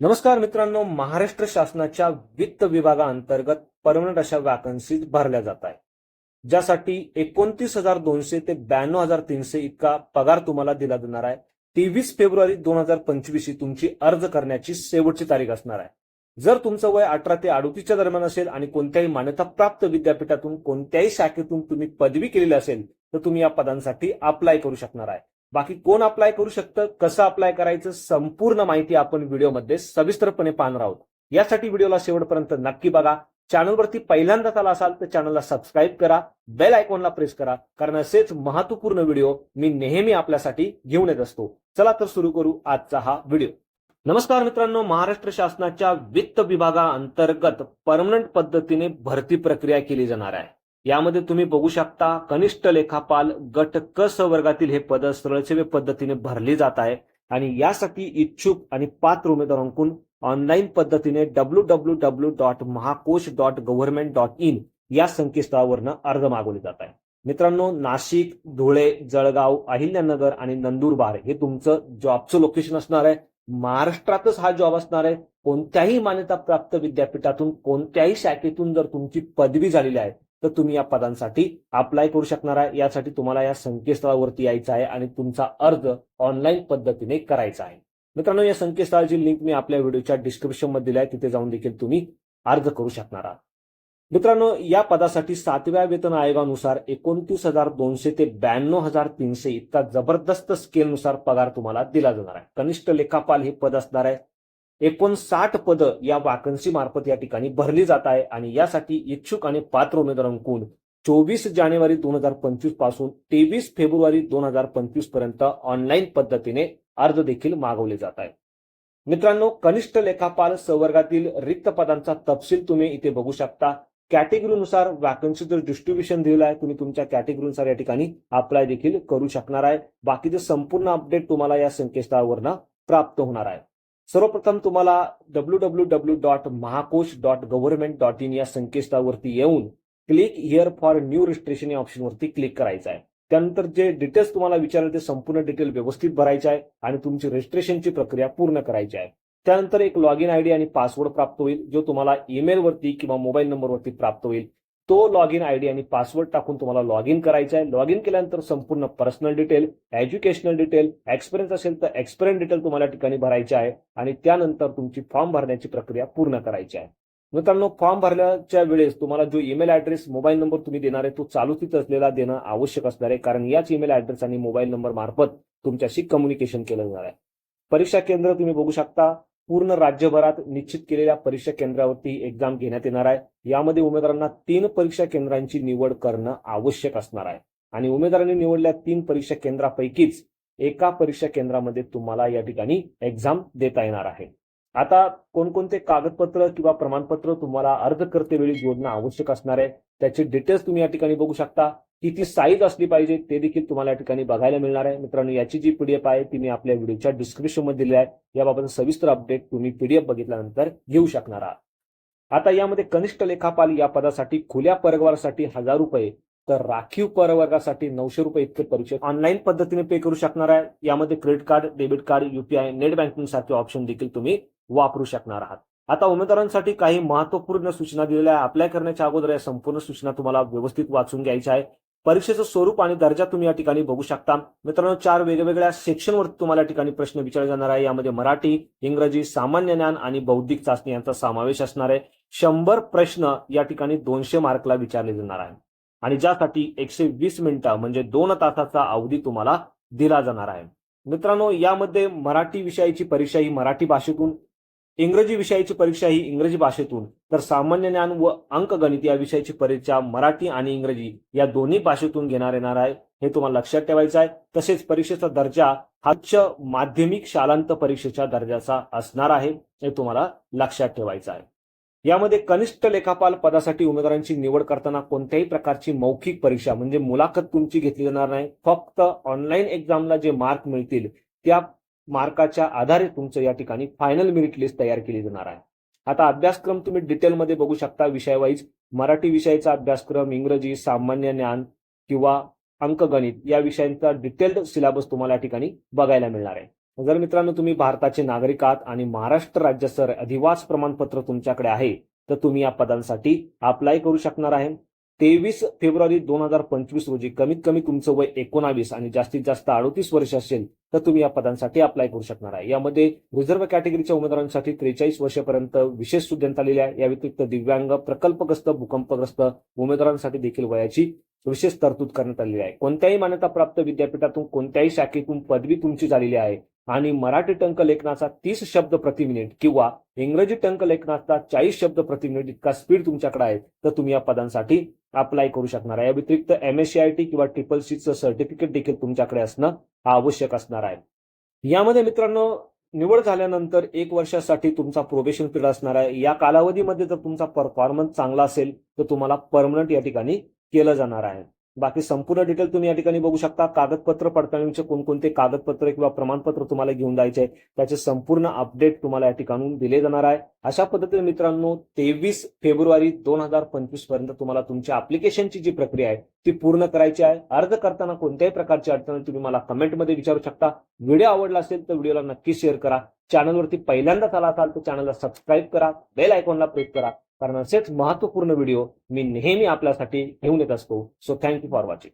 नमस्कार मित्रांनो महाराष्ट्र शासनाच्या वित्त विभागाअंतर्गत परमनंट अशा वॅकन्सीज भरल्या जात आहे ज्यासाठी एकोणतीस हजार दोनशे ते ब्याण्णव हजार तीनशे इतका पगार तुम्हाला दिला जाणार आहे. तेवीस फेब्रुवारी दोन हजार पंचवीस ही तुमची अर्ज करण्याची शेवटची तारीख असणार आहे. जर तुमचं वय अठरा ते अडोतीसच्या दरम्यान असेल आणि कोणत्याही मान्यताप्राप्त विद्यापीठातून कोणत्याही शाखेतून तुम्ही पदवी केलेली असेल तर तुम्ही या पदांसाठी अप्लाय करू शकणार आहे. बाकी कोण अप्लाय करू शकतं कसं अप्लाय करायचं संपूर्ण माहिती आपण व्हिडिओमध्ये सविस्तरपणे पाहणार आहोत. यासाठी व्हिडिओला शेवटपर्यंत नक्की बघा. चॅनलवरती पहिल्यांदाच आला असाल तर चॅनलला सबस्क्राईब करा. बेल आयकॉनला प्रेस करा. कारण असेच महत्त्वपूर्ण व्हिडिओ मी नेहमी आपल्यासाठी घेऊन येत असतो. चला तर सुरू करू आजचा हा व्हिडिओ. नमस्कार मित्रांनो. महाराष्ट्र शासनाच्या वित्त विभागाअंतर्गत परमनंट पद्धतीने भरती प्रक्रिया केली जाणार आहे. यामध्ये तुम्ही बघू शकता कनिष्ठ लेखापाल गट क स वर्गातील हे पद सरळसेवे पद्धतीने भरली जात आहे. आणि यासाठी इच्छुक आणि पात्र उमेदवारांकडून ऑनलाईन पद्धतीने W W W dot Mahakosh dot government dot in या संकेतस्थळावरनं अर्ज मागवले जात आहे मित्रांनो नाशिक धुळे जळगाव अहिल्यानगर आणि नंदुरबार हे तुमचं जॉबचं लोकेशन असणार आहे. महाराष्ट्रातच हा जॉब असणार आहे. कोणत्याही मान्यताप्राप्त विद्यापीठातून कोणत्याही शाखेतून जर तुमची पदवी झालेली आहे तर तुम्ही या पदांसाठी अप्लाय करू शकणार आहे. यासाठी तुम्हाला या संकेतस्थळावरती यायचं आहे आणि तुमचा अर्ज ऑनलाईन पद्धतीने करायचा आहे. मित्रांनो या संकेतस्थळाची लिंक मी आपल्या व्हिडिओच्या डिस्क्रिप्शनमध्ये दिली आहे. तिथे जाऊन देखील तुम्ही अर्ज करू शकणार आहात. मित्रांनो या पदासाठी सातव्या वेतन आयोगानुसार एकोणतीस हजार दोनशे ते ब्याण्णव हजार तीनशे इतका जबरदस्त स्केलनुसार पगार तुम्हाला दिला जाणार आहे. कनिष्ठ लेखापाल हे पद असणार आहे. एकोणसाठ पद या वाकन्सी मार्फत या ठिकाणी भरली जात आहे आणि यासाठी इच्छुक आणि पात्र उमेदवारांकडून चोवीस जानेवारी दोन हजार पंचवीसपासून तेवीस फेब्रुवारी दोन हजार पंचवीसपर्यंत ऑनलाईन पद्धतीने अर्ज देखील मागवले जात आहे मित्रांनो कनिष्ठ लेखापाल संवर्गातील रिक्त पदांचा तपशील तुम्ही इथे बघू शकता. कॅटेगरीनुसार वॅकन्सीचं डिस्ट्रीब्युशन दिलेलं आहे. तुम्ही तुमच्या कॅटेगरीनुसार या ठिकाणी अप्लाय देखील करू शकणार आहे. बाकीचे संपूर्ण अपडेट तुम्हाला या संकेतस्थळावरनं प्राप्त होणार आहे. सर्वप्रथम तुम्हाला W W W dot Mahakosh dot government dot in या संकेतस्थळावरती येऊन click here for new registration या ऑप्शनवरती क्लिक करायचं आहे. त्यानंतर जे डिटेल्स तुम्हाला विचारले ते संपूर्ण डिटेल व्यवस्थित भरायचे आहे आणि तुमची रजिस्ट्रेशनची प्रक्रिया पूर्ण करायची आहे. त्यानंतर एक लॉग इन आयडी आणि पासवर्ड प्राप्त होईल जो तुम्हाला ईमेलवरती किंवा मोबाईल नंबरवरती प्राप्त होईल. तो लॉग इन आयडी आणि पासवर्ड टाकून तुम्हाला लॉग इन करायचा आहे. लॉग इन केल्यानंतर संपूर्ण personal detail educational detail experience असेल तर एक्सपिरियन्स डिटेल तुम्हाला ठिकाणी भरायचे आहे आणि त्यानंतर तुमची फॉर्म भरण्याची प्रक्रिया पूर्ण करायची आहे. मित्रांनो फॉर्म भरल्याच्या वेळेस तुम्हाला जो ईमेल ऍड्रेस मोबाईल नंबर तुम्ही देणार आहे तो चालूतीत असलेला देणं आवश्यक असणार आहे. कारण याच ईमेल ऍड्रेस आणि मोबाईल नंबर मार्फत तुमच्याशी कम्युनिकेशन केलं जाणार आहे. परीक्षा केंद्र तुम्ही बघू शकता. पूर्ण राज्यभरात निश्चित केलेल्या परीक्षा केंद्रावरती एक्झाम घेण्यात येणार आहे. यामध्ये उमेदवारांना तीन परीक्षा केंद्रांची निवड करणं आवश्यक असणार आहे. आणि उमेदवारांनी निवडल्या तीन परीक्षा केंद्रापैकीच एका परीक्षा केंद्रामध्ये तुम्हाला या ठिकाणी एक्झाम देता येणार आहे. आता कोणकोणते कागदपत्र किंवा प्रमाणपत्र तुम्हाला अर्ज करतेवेळी जोडणं आवश्यक असणार आहे त्याचे डिटेल्स तुम्ही या ठिकाणी बघू शकता. किती साईज असली पाहिजे ते देखील तुम्हाला या ठिकाणी बघायला मिळणार आहे. मित्रांनो याची जी पीडीएफ आहे ती मी आपल्या व्हिडिओच्या डिस्क्रिप्शनमध्ये दिली आहे. याबाबत सविस्तर अपडेट तुम्ही पीडीएफ बघितल्यानंतर घेऊ शकणार आहात. आता यामध्ये कनिष्ठ लेखापाल या पदासाठी खुल्या परगवारासाठी हजार रुपये तर राखीव परवर्गासाठी नऊशे रुपये इतके परीक्षा ऑनलाईन पद्धतीने पे करू शकणार आहे. यामध्ये credit card debit card UPI net banking सारखे ऑप्शन देखील तुम्ही वापरू शकणार आहात. आता उमेदवारांसाठी काही महत्त्वपूर्ण सूचना दिलेल्या आहे अप्लाय करण्याच्या अगोदर या संपूर्ण सूचना तुम्हाला व्यवस्थित वाचून घ्यायच्या आहे परीक्षेचं स्वरूप आणि दर्जा तुम्ही या ठिकाणी बघू शकता. मित्रांनो चार वेगवेगळ्या सेक्शनवर तुम्हाला या ठिकाणी प्रश्न विचारले जाणार आहे. यामध्ये मराठी इंग्रजी सामान्य ज्ञान आणि बौद्धिक चाचणी यांचा समावेश असणार आहे. शंभर प्रश्न या ठिकाणी दोनशे मार्कला विचारले जाणार आहे आणि ज्यासाठी एकशे वीस मिनिटं म्हणजे दोन तासाचा अवधी तुम्हाला दिला जाणार आहे. मित्रांनो यामध्ये मराठी विषयाची परीक्षा ही मराठी भाषेतून इंग्रजी विषयाची परीक्षा ही इंग्रजी भाषेतून तर सामान्य ज्ञान व अंकगणित या विषयाची परीक्षा मराठी आणि इंग्रजी या दोन्ही भाषेतून घेणार येणार आहे हे तुम्हाला लक्षात ठेवायचं आहे. तसेच परीक्षेचा दर्जा हा उच्च माध्यमिक शालांत परीक्षेच्या दर्जाचा असणार आहे हे तुम्हाला लक्षात ठेवायचं आहे. यामध्ये कनिष्ठ लेखापाल पदासाठी उमेदवारांची निवड करताना कोणत्याही प्रकारची मौखिक परीक्षा म्हणजे मुलाखत तुमची घेतली जाणार नाही. फक्त ऑनलाईन एक्झामला जे मार्क मिळतील त्या मार्काच्या आधारे तुमचं या ठिकाणी फायनल मेरिट लिस्ट तयार केली जाणार आहे. आता अभ्यासक्रम तुम्ही डिटेलमध्ये बघू शकता. विषयवाईज मराठी विषयाचा अभ्यासक्रम इंग्रजी सामान्य ज्ञान किंवा अंकगणित या विषयांचा डिटेल्ड सिलेबस तुम्हाला या ठिकाणी बघायला मिळणार आहे. जर मित्रांनो तुम्ही भारताचे नागरिक आहात आणि महाराष्ट्र राज्य सर अधिवास प्रमाणपत्र तुमच्याकडे आहे तर तुम्ही या पदांसाठी अप्लाय करू शकणार आहे. तेवीस फेब्रुवारी दोन हजार पंचवीस रोजी कमीत कमी तुमचं वय एकोणावीस आणि जास्तीत जास्त अडतीस वर्ष असेल तर तुम्ही या पदांसाठी अप्लाय करू शकणार आहे. यामध्ये रिझर्व्ह कॅटेगरीच्या उमेदवारांसाठी त्रेचाळीस वर्षापर्यंत विशेष सूट देण्यात आलेली आहे. या व्यतिरिक्त दिव्यांग प्रकल्पग्रस्त भूकंपग्रस्त उमेदवारांसाठी देखील वयाची विशेष तरतूद करण्यात आलेली आहे. कोणत्याही मान्यताप्राप्त विद्यापीठातून कोणत्याही शाखेतून पदवी तुमची झालेली आहे आणि मराठी टंक लेखनाचा तीस शब्द प्रति मिनिट किंवा इंग्रजी टंक लेखनाचा चाळीस शब्द प्रति मिनिट इतका स्पीड तुमच्याकडे आहे तर तुम्ही या पदांसाठी अप्लाय करू शकणार आहे. या व्यतिरिक्त M S C I T किंवा ट्रिपल सीचं सर्टिफिकेट देखील तुमच्याकडे असणं आवश्यक असणार आहे. यामध्ये मित्रांनो निवड झाल्यानंतर एक वर्षासाठी तुमचा प्रोबेशन पिरियड असणार आहे. या कालावधीमध्ये जर तुमचा परफॉर्मन्स चांगला असेल तर तुम्हाला परमनंट या ठिकाणी केलं जाणार आहे. बाकी संपूर्ण डिटेल तुम्ही या ठिकाणी बघू शकता. कागदपत्र पडताळणीचे कोणकोणते कागदपत्र किंवा प्रमाणपत्र तुम्हाला घेऊन जायचे त्याचे संपूर्ण अपडेट तुम्हाला या ठिकाणून दिले जाणार आहे. अशा पद्धतीने मित्रांनो तेवीस फेब्रुवारी दोन हजार पंचवीसपर्यंत तुम्हाला तुमच्या अप्लिकेशनची जी प्रक्रिया आहे ती पूर्ण करायची आहे. अर्ज करताना कोणत्याही प्रकारची अडचण तुम्ही मला कमेंटमध्ये विचारू शकता. व्हिडिओ आवडला असेल तर व्हिडिओला नक्की शेअर करा. चॅनलवरती पहिल्यांदाच आला असाल तर चॅनलला सबस्क्राईब करा बेल आयकॉनला प्रेस करा कारण असेच महत्त्वपूर्ण व्हिडिओ मी नेहमी आपल्यासाठी घेऊन येत असतो. So thank you for watching